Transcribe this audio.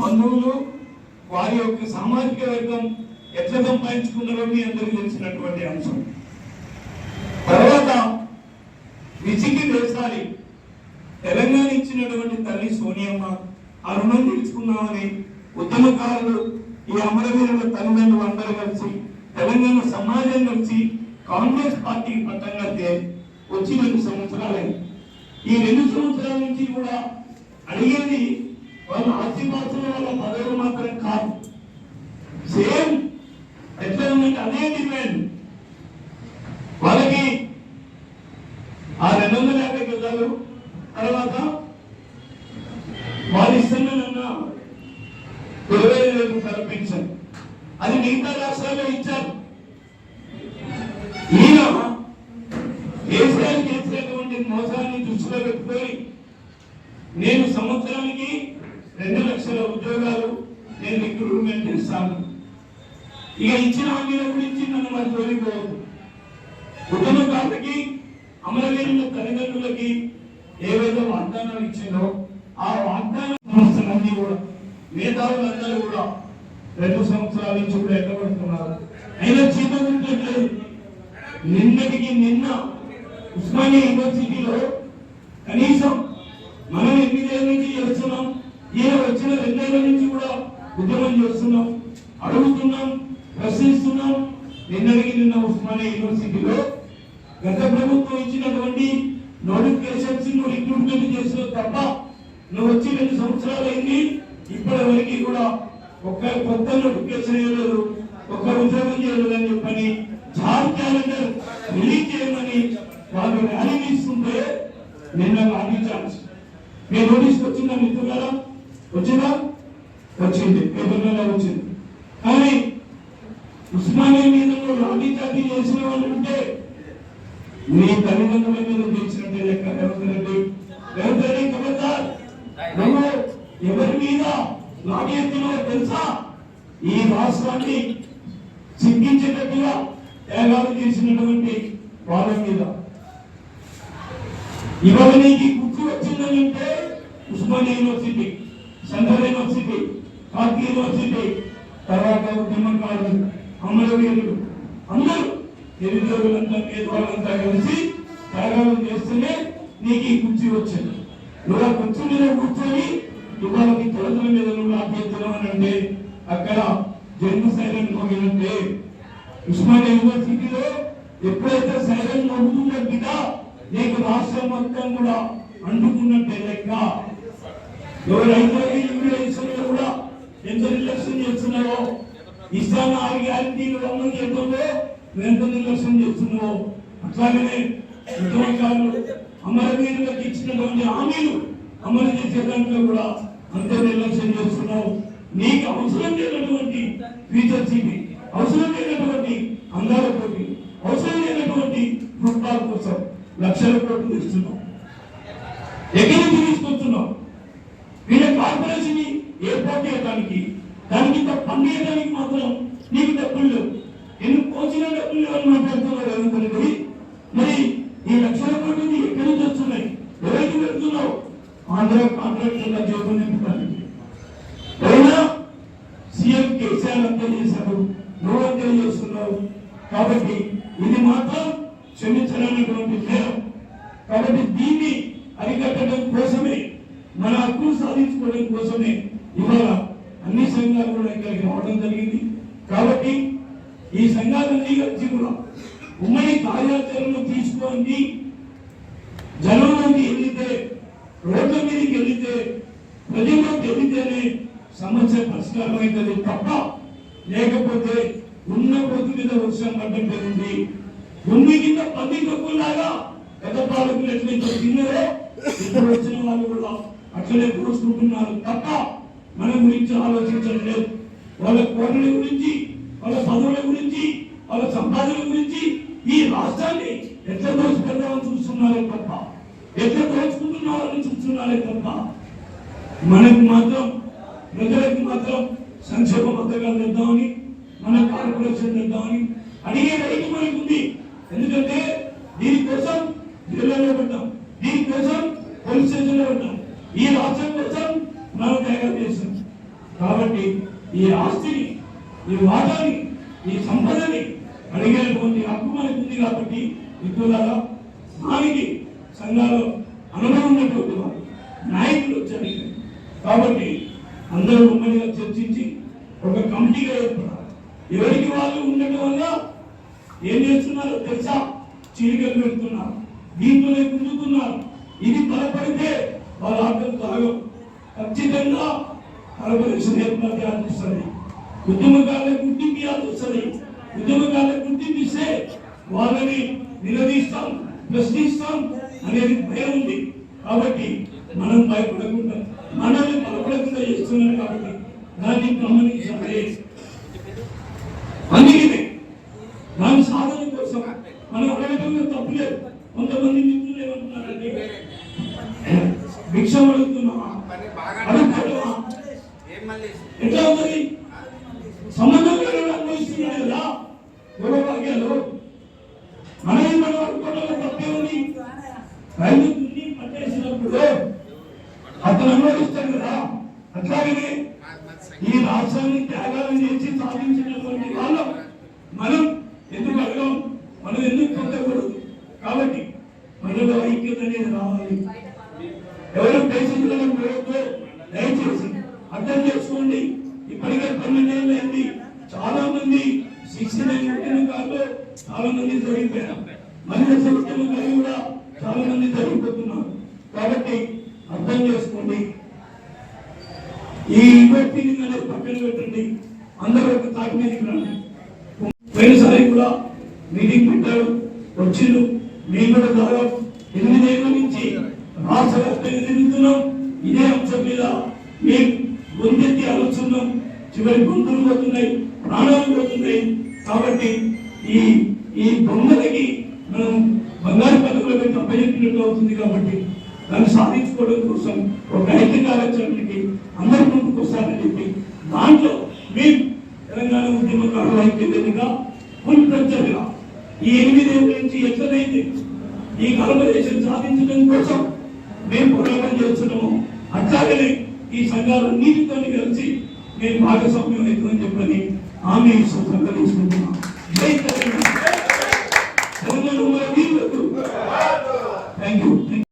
బంధువులు వారి యొక్క సామాజిక వర్గం ఎట్లా సంపాదించుకున్నారో మీ అందరికీ తెలిసినటువంటి అంశం. తర్వాత విజికి వేసాలి తెలంగాణ ఇచ్చినటువంటి తల్లి సోనియమ్మ ఆ రుణం తీర్చుకున్నామని ఉద్యమకారులు ఈ అమరవీరుల తల్లిదండ్రులు అందరూ కలిసి తెలంగాణ సమాజం కలిసి కాంగ్రెస్ పార్టీకి పట్టం కడితే వచ్చి రెండు సంవత్సరాలైంది. ఈ రెండు సంవత్సరాల నుంచి కూడా అడిగేది వాళ్ళు ఆస్తిపాస్తుల వాళ్ళ పదవులు మాత్రం కాదు. సేమ్ ఎట్లా ఉందంటే అదే డిమాండ్ వాళ్ళకి ఆ రెండు వందల యాభై గజాలు తర్వాత వాళ్ళు ఇస్తున్న ఇరవై ఐదు వేలు రూపాయల పెన్షన్ అది మిగతా రాష్ట్రాల్లో ఇచ్చారు. ఈయన కేసీఆర్ చేసినటువంటి మోసాన్ని దృష్టిలో పెట్టుకొని నేను సంవత్సరానికి రెండు లక్షల ఉద్యోగాలు నేను రిక్రూట్మెంట్ చేస్తాను ఇక ఇచ్చిన హామీల గురించి నన్ను మరి తోలిపోవద్దు ఉద్యమకారులకి అమరవీరుల తల్లిదండ్రులకి ఏవైతే వాగ్దానాలు ఇచ్చిందో ఆ వాగ్దాన సంస్థలన్నీ కూడా మేధావులందరూ కూడా రెండు సంవత్సరాల నుంచి కూడా ఎక్కబడుతున్నారు అయినా జీతం ఉండట్లేదు నిన్నటికి నిన్న ఉస్మానియా యూనివర్సిటీలో కనీసం మనం ఎనిమిదేళ్ళ నుంచి చేస్తున్నాం. ఈయన వచ్చిన రెండేళ్ళ నుంచి కూడా ఉద్యమం చేస్తున్నాం. అడుగుతున్నాం ప్రశ్నిస్తున్నాం. నిన్నటికి నిన్న ఉస్మానియా యూనివర్సిటీలో గత ప్రభుత్వం ఇచ్చినటువంటి నోటిఫికేషన్స్ నువ్వు రిక్రూట్మెంట్ చేసిన తప్ప నువ్వు వచ్చి రెండు సంవత్సరాలు అయింది ఇప్పటి వరకు కూడా ఒక్క కొత్త నోటిఫికేషన్ ఇవ్వలేదు ఒక్క ఉద్యోగం చేయలేదు అని చెప్పని జాబ్ క్యాలెండర్ రిలీజ్ చేయమని వాళ్ళు ర్యాలీ తీసుకుంటే నిన్న లాఠీ చార్జ్ మీ నోటీస్కి వచ్చిందా మిత్రులారా వచ్చిందా? వచ్చింది. పేపర్లలో వచ్చింది. కానీ ఉస్మానియా మీద నువ్వు లాఠీ చేసిన వాళ్ళు ఉంటే నీ తల్లిదండ్రుల మీద చేసినట్టే లెక్క. రేవంత్ రెడ్డి. రేవంత్ రెడ్డి కబద్దార్ నువ్వు ఎవరి మీద లాఠీ ఎత్తున్నావో తెలుసా? ఈ రాష్ట్రాన్ని సిగ్గించేటట్టుగా త్యాగాలు చేసినటువంటి వాళ్ళ మీద. ఇవాళ నీకు గుర్తు వచ్చిందని అంటే ఉస్మానియా యూనివర్సిటీ. సెంట్రల్ యూనివర్సిటీ కార్కి యూనివర్సిటీ తర్వాత ఉద్యమకారులు అమరవీరులు అందరూ నిరుద్యోగులంతా పేదవాళ్ళంతా కలిసి త్యాగాలు చేస్తేనే నీకు ఈ కుర్చీ వచ్చింది. నువ్వు ఆ కుర్చీ మీద కూర్చొని ఇవాళ నీ తొలతల మీద నువ్వు అని అంటే అక్కడ జన్మ సైలెంట్ మోగినంటే ఉస్మానియా యూనివర్సిటీలో ఎప్పుడైతే సైలెంట్ మోగుతుందో బిడ్డ నీకు రాష్ట్రం మొత్తం కూడా అంటుకున్నట్టే లెక్క. ఎవరైతే యూనివర్సిటీలో కూడా ఎంత నిర్లక్ష్యం చేస్తున్నారో ఇస్లాం ఆరు గ్యారంటీలు అమలు చేయడంలో ఎంత నిర్లక్ష్యం చేస్తున్నావో అట్లాగనే ఉద్యమకారులు అమరవీరులకు ఇచ్చినటువంటి హామీలు అమలు చేసే దాంట్లో కూడా అంత నిర్లక్ష్యం చేస్తున్నావు. నీకు అవసరం లేనటువంటి ఫీచర్ సిటీ అవసరం లేనటువంటి అందాల పోటీ అవసరం లేనటువంటి ఫుట్బాల్ కోసం లక్షల కోట్లు ఇస్తున్నావు. ఎక్కడి నుంచి తీసుకొస్తున్నావు వీళ్ళ కార్పొరేషన్ ఏర్పాటు చేయడానికి దానికి ఇంత పన్ను వేయడానికి మాత్రం నీకు డబ్బులు లేవు వచ్చిన డబ్బులు ఎవరు మాట్లాడుతున్నారు అనుకున్నది మరి ఈ లక్షల కోట్లు ఎక్కడి నుంచి వస్తున్నాయి ఎవరికి పెడుతున్నావు ఆంధ్ర కాంట్రాక్టర్ల జోబు నింపడానికి అయినా సీఎం కేసీఆర్ అంతా చేశారు నువ్వు అంతా చేస్తున్నావు కాబట్టి ఇది మాత్రం క్షమించడానికి నేరం కాబట్టి దీన్ని అరికట్టడం కోసమే మన హక్కులు సాధించుకోవడం కోసమే ఇవాళ అన్ని సంఘాలు కూడా ఇక్కడికి రావడం జరిగింది ఈ సంఘాలన్నీ కలిసి కూడా ఉమ్మడి కార్యాచరణను తీసుకోండి జనంలోకి వెళ్ళితే రోడ్ల మీదకి వెళ్తే ప్రజల్లోకి వెళ్తేనే సమస్య పరిష్కారం అవుతుంది. తప్ప లేకపోతే ఉన్న పొద్దు మీద వర్షం పడ్డం ఉంది భూమి కింద పంది తక్కువలాగా గత పాలకులు ఎట్లయితే తిన్నారో ఇప్పుడు వచ్చిన వాళ్ళు కూడా అట్లనే కోసుకుంటున్నారు తప్ప మన గురించి ఆలోచించడం లేదు. వాళ్ళ కోటల గురించి వాళ్ళ పదవుల గురించి వాళ్ళ సంపాదన గురించి ఈ రాష్ట్రాన్ని ఎట్లా దోచుకుందామని చూస్తున్నారే తప్ప ఎట్లా దోచుకుంటున్నారని చూస్తున్నారే తప్ప మనకు మాత్రం ప్రజలకు మాత్రం సంక్షేమ పథకాలు తెద్దామని మన కార్పొరేషన్ తెద్దామని అడిగే రైతు మనకు ఉంది. ఎందుకంటే దీనికోసం జిల్లాలో పెట్టాం దీనికోసం పోలీస్ స్టేషన్లో పెట్టాం ఈ రాష్ట్రం కోసం మనం తయారు చేసాం కాబట్టి ఈ ఆస్తిని ఈ వాదాన్ని ఈ సంపదని అడిగేటువంటి హక్కు మనకు ఉంది కాబట్టి మిత్రులారా దానికి సంఘాలు అనుభవం ఉన్నటువంటి వారు నాయకులు వచ్చారు కాబట్టి అందరూ ఉమ్మడిగా చర్చించి ఒక కమిటీగా ఏర్పడాలి. ఎవరికి వాళ్ళు ఉండటం వల్ల ఏం చేస్తున్నారో తెలుసా? చీలికలు పెడుతున్నారు దీంట్లోనే గుంజుతున్నారు ఇది బలపడితే వాళ్ళ ఆటలు తాగం ఖచ్చితంగా కార్పొరేషన్ ఏర్పాటు వస్తుంది ఉద్యమకారులకు గుర్తింపు వస్తుంది ఉద్యమకారులకు గుర్తింపిస్తే వాళ్ళని నిలదీస్తాం ప్రశ్నిస్తాం అనేది భయం ఉంది. కాబట్టి మనం భయపడకుండా మనల్ని బలపడకుండా చేస్తున్నారు కాబట్టి దాన్ని గమనించాలి. అందుకనే దాని సాధన కోసం మనం అడగటంలో తప్పులేదు కొంతమంది మిత్రులు ఏమంటున్నారంటే భిక్షం అడుగుతున్నామా ఎట్లా ఉంది సంబంధం లేకుండా అనుభవిస్తున్నాడు కదా గొడవ భాగ్యాలు మనమే మనం అనుకోవడంలో తప్పే ఉంది రైతు దున్ని పట్టేసినప్పుడు అతను అనుభవిస్తాడు కదా అట్లాగనే ఈ రాష్ట్రాన్ని త్యాగాలు చేసి సాధించినటువంటి వాళ్ళం. మనం ఎందుకు అడగం? మనం ఎందుకు పొందకూడదు కాబట్టి మనలో ఐక్యత అనేది రావాలి. ఎవరు దేశంలో పోవద్దు దయచేసి అర్థం చేసుకోండి ఈ వ్యక్తిని అనేది పక్కన పెట్టండి. అందరూ ఒక తాటి మీదకి రండి పోయినసారి కూడా మీటింగ్ పెట్టారు వచ్చిండు మేము కూడా దాదాపు ఎనిమిదేళ్ళ నుంచి రాష్ట్ర వ్యాప్తంగా తిరుగుతున్నాం ఇదే అంశం మీద మేము గొంతెత్తి ఆలోచున్నాం చివరి గొంతులు పోతున్నాయి ప్రాణాలు పోతున్నాయి కాబట్టి ఈ ఈ బొమ్మలకి మనం బంగారు పథకంలో పెట్టి అప్పచెప్పినట్టు అవుతుంది కాబట్టి దాన్ని సాధించుకోవడం కోసం ఒక ఐక్య కార్యాచరణకి అందరి ముందుకు వస్తారని చెప్పి దాంట్లో మేము తెలంగాణ ఉద్యమకారుల ఐక్యతగా ఫుల్ ప్రజలుగా ఈ ఎనిమిదేళ్ళ నుంచి ఎట్లనైతే ఈ కార్పొరేషన్ సాధించడం కోసం మేము పోరాటం చేస్తున్నాము. అట్లాగనే ఈ సంఘాలన్నిటితో కలిసి మేము భాగస్వామ్యం అవుతుందని చెప్పని ఆమె సంఘంగా తీసుకుంటున్నాం